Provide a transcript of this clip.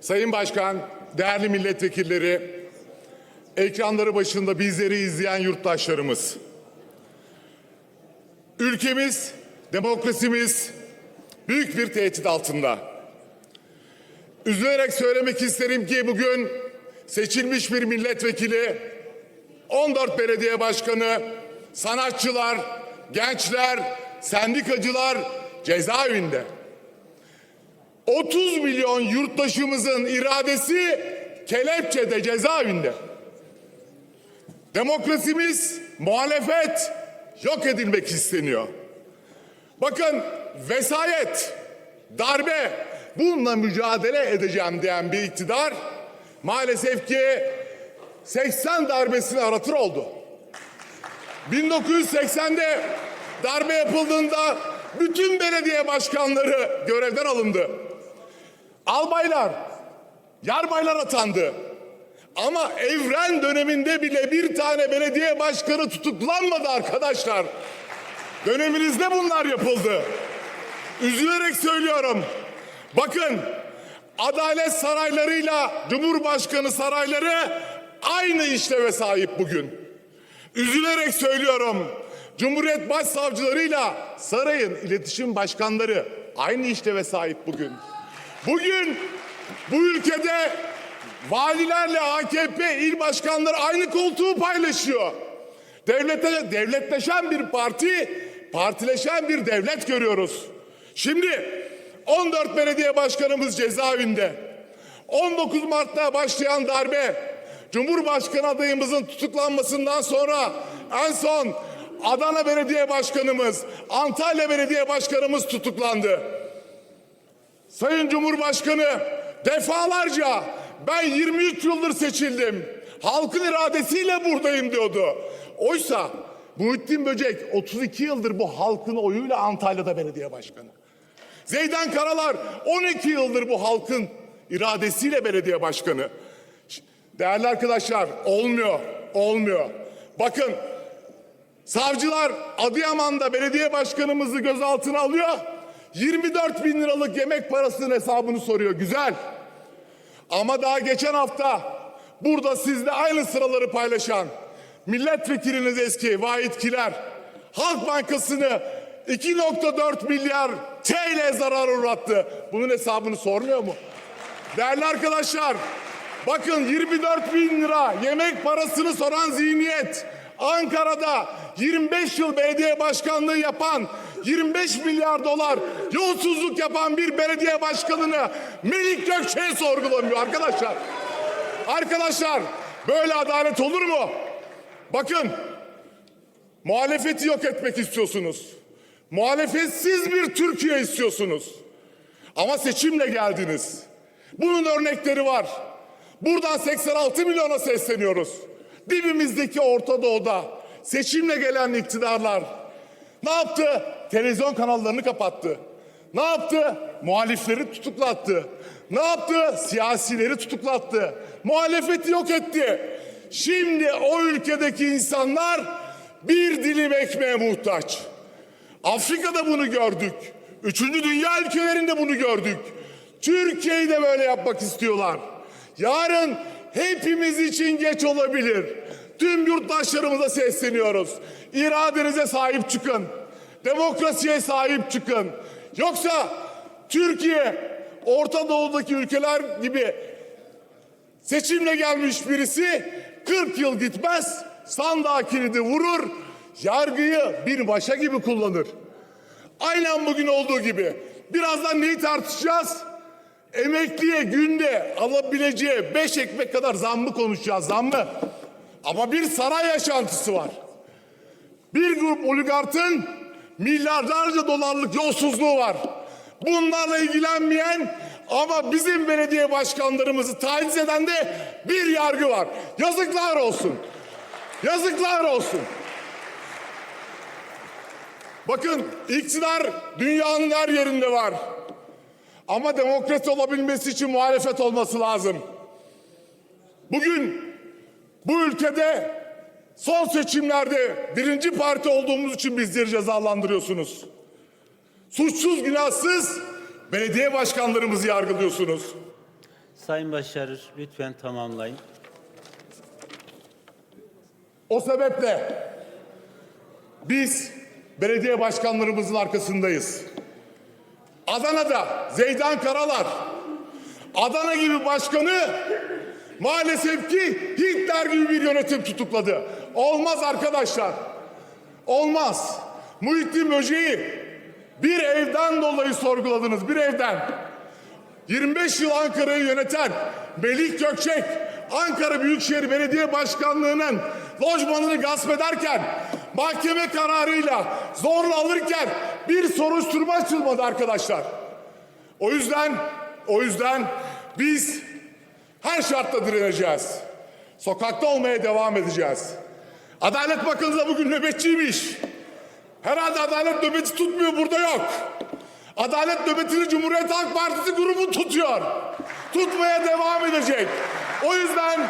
Sayın Başkan, değerli milletvekilleri, ekranları başında bizleri izleyen yurttaşlarımız. Ülkemiz, demokrasimiz büyük bir tehdit altında. Üzülerek söylemek isterim ki bugün seçilmiş bir milletvekili, 14 belediye başkanı, sanatçılar, gençler, sendikacılar cezaevinde. 30 milyon yurttaşımızın iradesi kelepçede cezaevinde. Demokrasimiz, muhalefet yok edilmek isteniyor. Bakın vesayet, darbe bununla mücadele edeceğim diyen bir iktidar maalesef ki 80 darbesini aratır oldu. 1980'de darbe yapıldığında bütün belediye başkanları görevden alındı. Albaylar, yarbaylar atandı. Ama evren döneminde bile bir tane belediye başkanı tutuklanmadı arkadaşlar. Döneminizde bunlar yapıldı. Üzülerek söylüyorum. Bakın adalet saraylarıyla Cumhurbaşkanı sarayları aynı işleve sahip bugün. Üzülerek söylüyorum. Cumhuriyet Başsavcılarıyla sarayın iletişim başkanları aynı işleve sahip bugün. Bugün bu ülkede valilerle AKP il başkanları aynı koltuğu paylaşıyor. Devlete, devletleşen bir parti, partileşen bir devlet görüyoruz. Şimdi 14 belediye başkanımız cezaevinde. 19 Mart'ta başlayan darbe, Cumhurbaşkanı adayımızın tutuklanmasından sonra en son Adana Belediye Başkanımız, Antalya Belediye Başkanımız tutuklandı. Sayın Cumhurbaşkanı defalarca ben 23 yıldır seçildim. Halkın iradesiyle buradayım diyordu. Oysa Muhittin Böcek 32 yıldır bu halkın oyuyla Antalya'da belediye başkanı. Zeydan Karalar 12 yıldır bu halkın iradesiyle belediye başkanı. Değerli arkadaşlar olmuyor, olmuyor. Bakın savcılar Adıyaman'da belediye başkanımızı gözaltına alıyor. 24 bin liralık yemek parasının hesabını soruyor. Güzel. Ama daha geçen hafta burada sizle aynı sıraları paylaşan milletvekiliniz eski Vahit Kiler Halk Bankası'nı 2.4 milyar TL zarar uğrattı. Bunun hesabını sormuyor mu? Değerli arkadaşlar bakın 24 bin lira yemek parasını soran zihniyet Ankara'da 25 yıl belediye başkanlığı yapan 25 milyar dolar yolsuzluk yapan bir belediye başkanını Melik Gökçe'ye sorgulamıyor arkadaşlar. Arkadaşlar böyle adalet olur mu? Bakın muhalefeti yok etmek istiyorsunuz. Muhalefetsiz bir Türkiye istiyorsunuz. Ama seçimle geldiniz. Bunun örnekleri var. Buradan 86 milyona sesleniyoruz. Dibimizdeki Orta Doğu'da seçimle gelen iktidarlar ne yaptı? Televizyon kanallarını kapattı. Ne yaptı? Muhalifleri tutuklattı. Ne yaptı? Siyasileri tutuklattı. Muhalefeti yok etti. Şimdi o ülkedeki insanlar bir dilim ekmeğe muhtaç. Afrika'da bunu gördük. Üçüncü dünya ülkelerinde bunu gördük. Türkiye'yi de böyle yapmak istiyorlar. Yarın hepimiz için geç olabilir. Tüm yurttaşlarımıza sesleniyoruz. İradenize sahip çıkın. Demokrasiye sahip çıkın. Yoksa Türkiye Orta Doğu'daki ülkeler gibi seçimle gelmiş birisi 40 yıl gitmez sandığa kilidi vurur yargıyı bir başa gibi kullanır. Aynen bugün olduğu gibi. Birazdan neyi tartışacağız? Emekliye günde alabileceği beş ekmek kadar zam mı konuşacağız zam mı? Ama bir saray yaşantısı var. Bir grup oligarkın milyarlarca dolarlık yolsuzluğu var. Bunlarla ilgilenmeyen ama bizim belediye başkanlarımızı taciz eden de bir yargı var. Yazıklar olsun. Yazıklar olsun. Bakın iktidar dünyanın her yerinde var. Ama demokrasi olabilmesi için muhalefet olması lazım. Bugün bu ülkede son seçimlerde birinci parti olduğumuz için bizleri cezalandırıyorsunuz. Suçsuz günahsız belediye başkanlarımızı yargılıyorsunuz. Sayın Başarır lütfen tamamlayın. O sebeple biz belediye başkanlarımızın arkasındayız. Adana'da Zeydan Karalar Adana gibi başkanı maalesef ki Hitler gibi bir yönetim tutukladı. Olmaz arkadaşlar. Olmaz. Muhittin Böceği bir evden dolayı sorguladınız. Bir evden. 25 yıl Ankara'yı yöneten Melik Gökçek Ankara Büyükşehir Belediye Başkanlığı'nın lojmanını gasp ederken mahkeme kararıyla zorla alırken bir soruşturma açılmadı arkadaşlar. O yüzden o yüzden biz her şartta direneceğiz. Sokakta olmaya devam edeceğiz. Adalet Bakanı da bugün nöbetçiymiş. Herhalde adalet nöbeti tutmuyor burada yok. Adalet nöbetini Cumhuriyet Halk Partisi grubu tutuyor. Tutmaya devam edecek. O yüzden